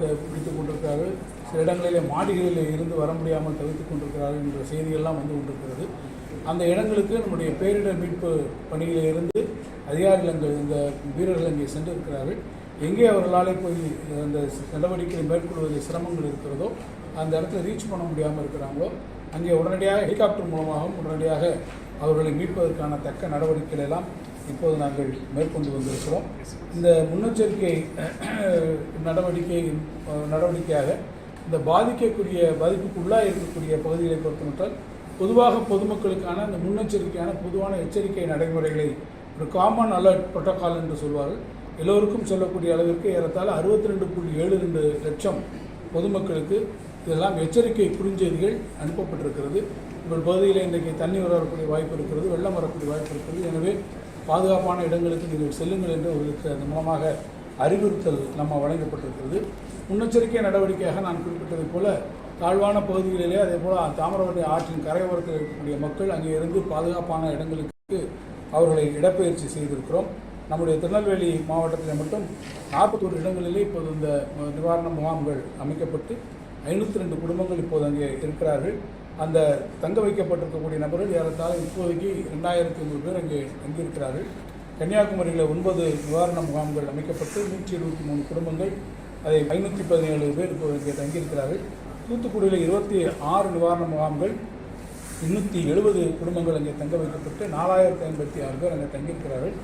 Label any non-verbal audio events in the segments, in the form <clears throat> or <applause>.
பிடித்துக் கொண்டிருக்கிறார்கள். சில இடங்களிலே மாடிகளிலே இருந்து வர முடியாமல் தவித்துக் கொண்டிருக்கிறார்கள் என்ற செய்திகள்லாம் வந்து கொண்டிருக்கிறது. அந்த இடங்களுக்கு நம்முடைய பேரிடர் மீட்பு பணியிலே இருந்து அதிகாரிகள் அங்கே இந்த வீரர்கள் அங்கே சென்றிருக்கிறார்கள். எங்கே அவர்களாலே போய் அந்த நடவடிக்கைகளை மேற்கொள்வதில் சிரமங்கள் இருக்கிறதோ அந்த இடத்துல ரீச் பண்ண முடியாமல் இருக்கிறாங்களோ அங்கே உடனடியாக ஹெலிகாப்டர் மூலமாகவும் உடனடியாக அவர்களை மீட்பதற்கான தக்க நடவடிக்கைகள் எல்லாம் இப்போது நாங்கள் மேற்கொண்டு வந்திருக்கிறோம். இந்த முன்னெச்சரிக்கை <clears throat> நடவடிக்கை நடவடிக்கையாக இந்த பாதிக்கக்கூடிய பாதிப்புக்குள்ளாக இருக்கக்கூடிய பகுதிகளை பொறுத்தமட்டால் பொதுவாக பொதுமக்களுக்கான இந்த முன்னெச்சரிக்கையான பொதுவான எச்சரிக்கை நடைமுறைகளை ஒரு காமன் அலர்ட் புரோட்டோக்கால் என்று சொல்வார்கள். எல்லோருக்கும் சொல்லக்கூடிய அளவிற்கு ஏறத்தாழ அறுபத்தி ரெண்டு புள்ளி ஏழு ரெண்டு லட்சம் பொதுமக்களுக்கு இதெல்லாம் எச்சரிக்கை குறுஞ்செய்திகள் அனுப்பப்பட்டிருக்கிறது. உங்கள் பகுதியில் இன்றைக்கு தண்ணி வரக்கூடிய வாய்ப்பு இருக்கிறது வெள்ளம் வரக்கூடிய வாய்ப்பு இருக்கிறது. எனவே பாதுகாப்பான இடங்களுக்கு நீங்கள் செல்லுங்கள் என்று அவர்களுக்கு அதன் மூலமாக அறிவுறுத்தல் நம்ம வழங்கப்பட்டிருக்கிறது. முன்னெச்சரிக்கை நடவடிக்கையாக நான் குறிப்பிட்டதைப் போல தாழ்வான பகுதிகளிலே அதே போல் தாமிரபரணி ஆற்றின் கரையோரத்தில் இருக்கக்கூடிய மக்கள் அங்கே இருந்து பாதுகாப்பான இடங்களுக்கு அவர்களை இடப்பெயர்ச்சி செய்திருக்கிறோம். நம்முடைய திருநெல்வேலி மாவட்டத்தில் மட்டும் நாற்பத்தோரு இடங்களிலே இப்போது இந்த நிவாரண முகாம்கள் அமைக்கப்பட்டு ஐநூற்றி ரெண்டு குடும்பங்கள் இப்போது அங்கே இருக்கிறார்கள். அந்த தங்க வைக்கப்பட்டிருக்கக்கூடிய நபர்கள் ஏறத்தாழ இப்போதைக்கு ரெண்டாயிரத்தி ஐநூறு பேர் அங்கே தங்கியிருக்கிறார்கள். கன்னியாகுமரியில் ஒன்பது நிவாரண முகாம்கள் அமைக்கப்பட்டு நூற்றி இருபத்தி மூணு குடும்பங்கள் அதை ஐநூற்றி பதினேழு பேர் இப்போது இங்கே தங்கியிருக்கிறார்கள். தூத்துக்குடியில் இருபத்தி ஆறு நிவாரண முகாம்கள் இன்னூற்றி எழுபது குடும்பங்கள் அங்கே தங்க வைக்கப்பட்டு நாலாயிரத்தி ஐம்பத்தி ஆறு பேர் அங்கே தங்கியிருக்கிறார்கள்.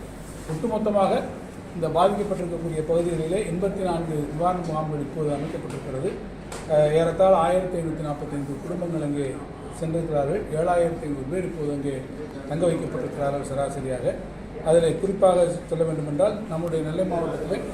ஒட்டுமொத்தமாக இந்த பாதிக்கப்பட்டிருக்கக்கூடிய பகுதிகளிலே எண்பத்தி நான்கு நிவாரண முகாம்கள் இப்போது அமைக்கப்பட்டிருக்கிறது. ஏறத்தாழ ஆயிரத்தி ஐநூற்றி நாற்பத்தைந்து குடும்பங்கள் அங்கே சென்றிருக்கிறார்கள். ஏழாயிரத்தி ஐநூறு பேர் இப்போது அங்கே தங்க வைக்கப்பட்டிருக்கிறார்கள் சராசரியாக. அதில் குறிப்பாக சொல்ல வேண்டுமென்றால் நம்முடைய நெல்லை மாவட்டத்தில்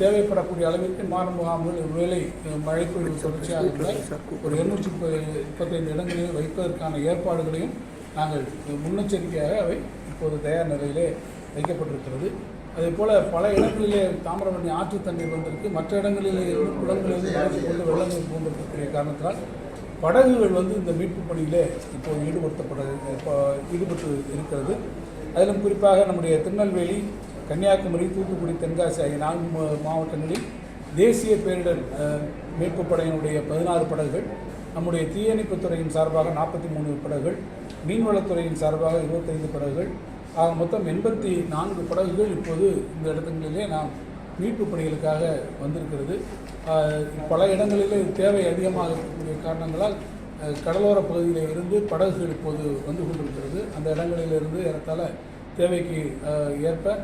தேவைப்படக்கூடிய அளவிற்கு நிவாரண முகாம்கள் ஒருவேளை மழை பொழிவு தொடர்ச்சியாக இருந்தால் ஒரு இருநூற்றி முப்பத்தைந்து இடங்களில் வைப்பதற்கான ஏற்பாடுகளையும் நாங்கள் முன்னெச்சரிக்கையாக அவை இப்போது தயார் நிலையிலே வைக்கப்பட்டிருக்கிறது. அதே போல் பல இடங்களிலே தாமிரபரணி ஆற்று தண்ணீர் வந்திருக்கு. மற்ற இடங்களிலே இருந்து குளங்களிலிருந்து வளர்ச்சி கொண்டு வெள்ளங்கள் போன்றிருக்கக்கூடிய காரணத்தால் படகுகள் வந்து இந்த மீட்பு பணியிலே இப்போது ஈடுபடுத்தப்பட இப்போ ஈடுபட்டு இருக்கிறது. அதிலும் குறிப்பாக நம்முடைய திருநெல்வேலி கன்னியாகுமரி தூத்துக்குடி தென்காசி ஆகிய நான்கு மாவட்டங்களில் தேசிய பேரிடர் மீட்பு படையினுடைய பதினாறு படகுகள் நம்முடைய தீயணைப்புத்துறையின் சார்பாக நாற்பத்தி மூணு படகுகள் மீன்வளத்துறையின் சார்பாக இருபத்தைந்து படகுகள் ஆக மொத்தம் எண்பத்தி நான்கு படகுகள் இப்போது இந்த இடத்துங்களிலே நாம் மீட்பு பணிகளுக்காக வந்திருக்கிறது. பல இடங்களிலே தேவை அதிகமாக இருக்கக்கூடிய காரணங்களால் கடலோர பகுதியில் இருந்து படகுகள் இப்போது வந்து கொண்டிருக்கிறது. அந்த இடங்களிலிருந்து ஏறத்தாழ தேவைக்கு ஏற்ப